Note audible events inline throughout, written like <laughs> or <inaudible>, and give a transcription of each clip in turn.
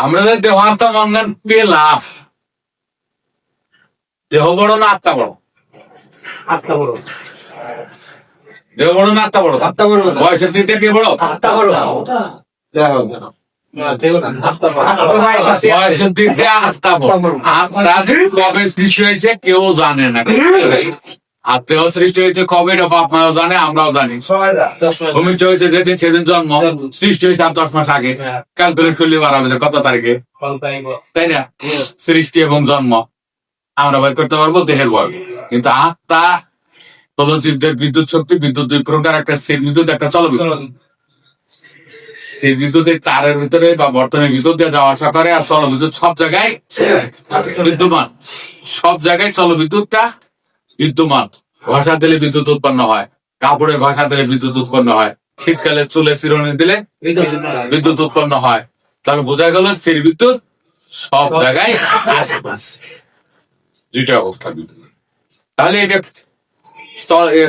আমরা যে দেহ আত্মা মঙ্গন পেলাম দেহ বড় না আত্মা বড়? আত্মা বড়। দেহ বড় না আত্মা বড়? আত্মা বড়। বয়সের দিকটা কে বড়? আত্মা বড়। দেখো না, দেখো না, আত্মা বড়। বয়সের দিক আত্মা বড়। আত্মা কবে সৃষ্টি হয়েছে কেউ জানে না। <laughs> আত্মেও সৃষ্টি হয়েছে কবে? এটা বাপ মাও জানে আমরাও জানি। ভূমিষ্ঠ হয়েছে যেদিন সেদিন জন্ম। সৃষ্টি হয়েছে আর দশ মাস আগে। হ্যাঁ, ক্যালকুলেট করলে বাড়াবে যে কত তারিখে? তাই না? সৃষ্টি এবং জন্ম। আমরা বের করতে পারব দেহের বয়স কিন্তু আত্মা তলজীবদের বিদ্যুৎ শক্তি বিদ্যুৎ দুই প্রকার একটা স্থির বিদ্যুৎ একটা চল স্থির বিদ্যুতের তারের ভিতরে বা বর্তনের ভিতর দিয়ে যাওয়া আসা করে আর চল বিদ্যুৎ সব জায়গায় <coughs> বিদ্যমান সব জায়গায় চল বিদ্যুৎটা বিদ্যমান। ঘষা দিলে বিদ্যুৎ উৎপন্ন হয় কাপড়ে ঘষা দিলে বিদ্যুৎ উৎপন্ন হয় শীতকালে চুলে চিরুনি দিলে বিদ্যুৎ উৎপন্ন হয়। তাহলে বোঝা গেল স্থির বিদ্যুৎ সব জায়গায় আশেপাশে। দুইটা অবস্থা বিদ্যুৎ তাহলে এটা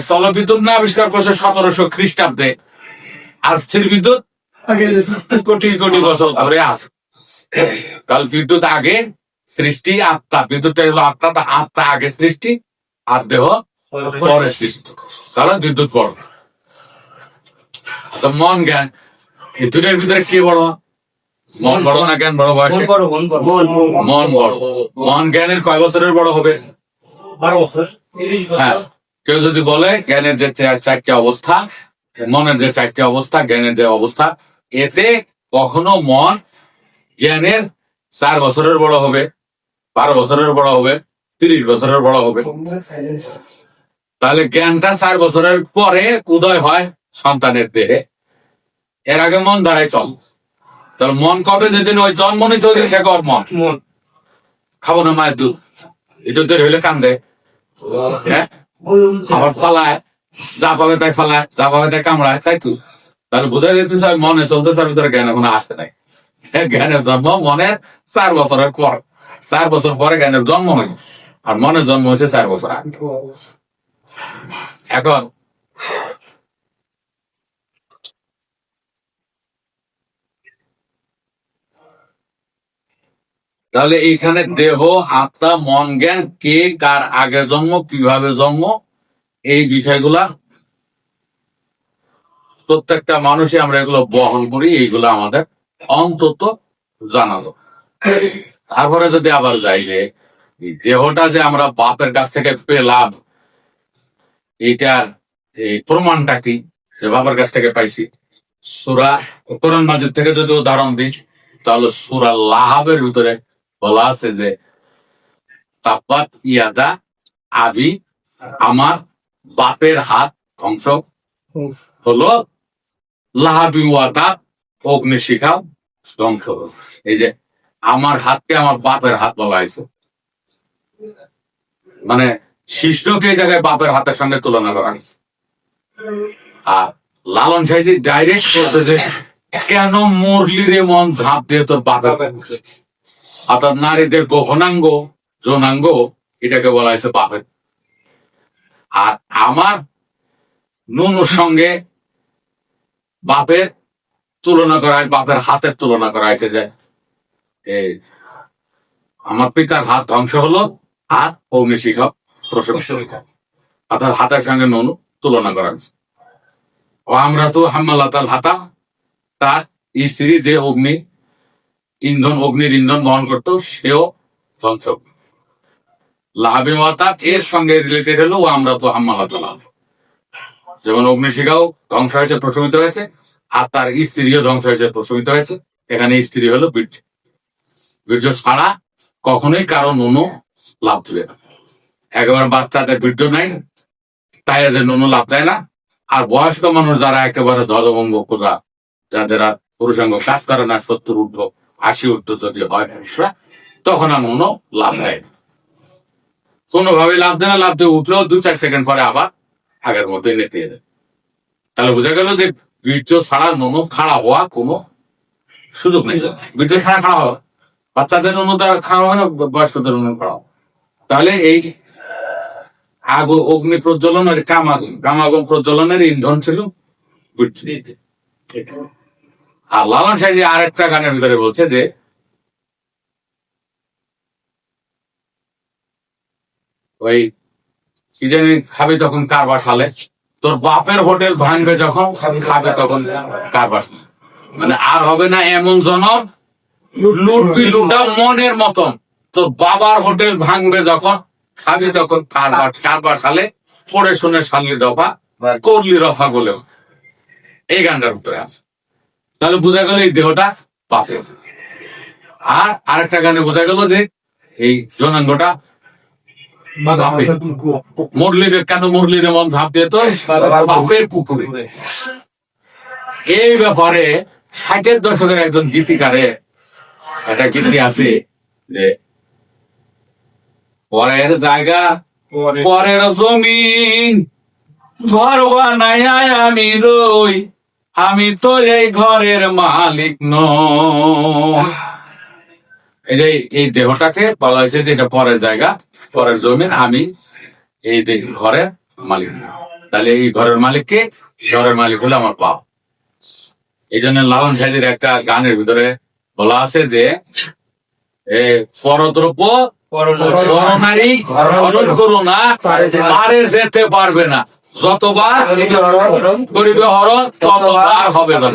স্থল- বিদ্যুৎ না আবিষ্কার করছে সতেরোশো খ্রিস্টাব্দে। আর স্থির বিদ্যুৎ কোটি কোটি বছর ধরে আছে। কাল বিদ্যুৎ আগে সৃষ্টি আত্মা। বিদ্যুৎটা হলো আত্মা আত্মা আগে সৃষ্টি আর দেহ পরে সৃষ্টি। তাহলে বিদ্যুৎ বড় তো মন জ্ঞান। এই দুটোর ভিতরে কে বড়? মন বড় না জ্ঞান বড় মন বয়সে মন বড়। মন জ্ঞানের কয় বছরের বড় হবে? বারো বছর। হ্যাঁ। কেউ যদি বলে জ্ঞানের যে চারটি অবস্থা মনের যে চারটি অবস্থা জ্ঞানের যে অবস্থা এতে কখনো মন জ্ঞানের চার বছরের বড় হবে বারো বছরের বড় হবে। তিরিশ বছরের বড় হবে। তাহলে জ্ঞানটা চার বছরের পরে উদয় হয় সন্তানের দেহে। এর আগে মন দাঁড়ায় চল। তাহলে মন কবে যেদিন ওই জন্ম নিচ্ছে ওই দিন থেকে ওর মন। মন। খাব না মায়ের দুধ। এটা তৈরি হইলে কান্দে। হ্যাঁ? আবার ফালায়। যা পাবে তাই ফালায় যা পাবে তাই কামড়ায় তাই তো। তাহলে বোঝা যেতে চাই মনে চলতে তার ভিতরে জ্ঞান এখন আসে নাই। হ্যাঁ, জ্ঞানের জন্ম মনে চার বছরের পর। চার বছর পরে জ্ঞানের জন্ম হয়। আর মনের জন্ম হয়েছে চার বছর আগে। এখন তাহলে এইখানে দেহ আত্মা মন জ্ঞান কে কার আগে জন্ম কীভাবে জন্ম এই বিষয়গুলা প্রত্যেকটা মানুষই আমরা এগুলো বহন করি এইগুলো আমাদের অন্তত জানালো তারপরে যদি আবার যাই যে এই দেহটা যে আমরা বাপের কাছ থেকে পেলাম, এইটার এই প্রমাণটা কি যে বাবার কাছ থেকে পাইছি? সুরা কোরআন মাজিদ থেকে যদি উদাহরণ দিই, তাহলে সুরা লাহাবের ভিতরে বলা আছে যে তাপাত ইয়াদা আবি আমার বাপের হাত ধ্বংস হলো, লাহাবি ওয়াতা অগ্নি শিখা ধ্বংস এই যে আমার হাতকে আমার বাপের হাত বলা হয়েছে। মানে শিষ্যকে এই জায়গায় বাপের হাতের সঙ্গে তুলনা করা হয়েছে। আর লালন সাহেজি ডাইরেক্ট বলছে কেন মুরলি মন ঝাঁপ দিয়ে তোর বাপের অর্থাৎ নারীদের গহনাঙ্গ যৌনাঙ্গ এটাকে বলা হয়েছে বাপের। আর আমার নুনুর সঙ্গে বাপের তুলনা করা হয়, বাপের হাতের তুলনা করা হয়েছে যে আমার পিতার হাত ধ্বংস হলো আর অগ্নি শিখা প্রসব অর্থাৎ হাতের সঙ্গে নুনু তুলনা করা হয়েছে। ও আমরা তো হাম্মালাতাল হাতা তার স্ত্রী যে অগ্নি ইন্ধন অগ্নির ইন্ধন বহন করতো সেও ধ্বংস। লাভে মাতা এর সঙ্গে রিলেটেড হলো আমরা তো হাম্মালাত লাভ যেমন অগ্নিশিখাও ধ্বংস হয়েছে প্রশমিত হয়েছে আর তার স্ত্রীও ধ্বংস হয়েছে প্রশমিত হয়েছে। এখানে স্ত্রী হলো বীর্য। বীর্য ছাড়া কখনোই কারও নুনু লাভ দেবে না। একেবারে বাচ্চাদের বৃদ্ধ নাই তাই এদের নুনু লাভ দেয় না। আর বয়স্ক মানুষ যারা একেবারে ধ্বজভঙ্গ কোথা যাদের আর পুরুষাঙ্গ কাজ করে না, সত্তর ঊর্ধ্ব, আশি ঊর্ধ্ব যদি হয় মানুষরা, তখন আর নুনু লাভ দেয় কোনোভাবে লাভ দেয় না, লাভ দিয়ে উঠলেও দু চার সেকেন্ড পরে আবার আগের মতো নেতে যায় তাহলে বোঝা গেল যে বীর্য ছাড়া নুনু খাড়া হওয়া কোনো সুযোগ নেই। বীর্য ছাড়া খাড়া হওয়া, বাচ্চাদের নুনু দ্বারা খাড়া হয় না, বয়স্কদের নুনু খাড়া হয়। তাহলে এই আগ অগ্নি প্রজ্বলনের কামাগ কামাগুন প্রজ্বলনের ইন্ধন ছিল। আর লালন সাহেব আর একটা গানের ভিতরে বলছে যে ওই কি জানি খাবি তখন কারবার সালে তোর বাপের হোটেল ভাঙবে যখন খাবে তখন কারবার মানে আর হবে না এমন জনম লুটবি লুটা মনের মতন। তোর বাবার হোটেল ভাঙবে যখন খাবি তখন কারবার কারবার সালে পড়ে শুনে সালি দফা করলি রফা বলেও। এই গানটার উপরে আছে। তাহলে বোঝা গেল এই দেহটা পাপে আর আরেকটা গানে বোঝা গেল যে এই জনাঙ্গটা বাপে কেন মুরলিরে মন ঝাঁপ দিয়ে তো? বাপের পুকুরে এই ব্যাপারে ষাটের দশকের একজন গীতিকারে একটা গীতি আছে যে পরের জায়গা পরের জমিন। ঘর বানায় আমি রই আমি তো এই ঘরের মালিক এই যে এই দেহটাকে বলা হয়েছে যে এটা পরের জায়গা পরের জমিন আমি এই ঘরের মালিক না তাহলে এই ঘরের মালিককে ঘরের মালিক হলো আমার বাপ। এই জন্য লালন সাহেবের একটা গানের ভিতরে বলা আছে যে এ পরদ্রব্য পরনারী হরণ পারে যেতে। পারবে না। যতবার করিবে হরণ ততবার হবে না।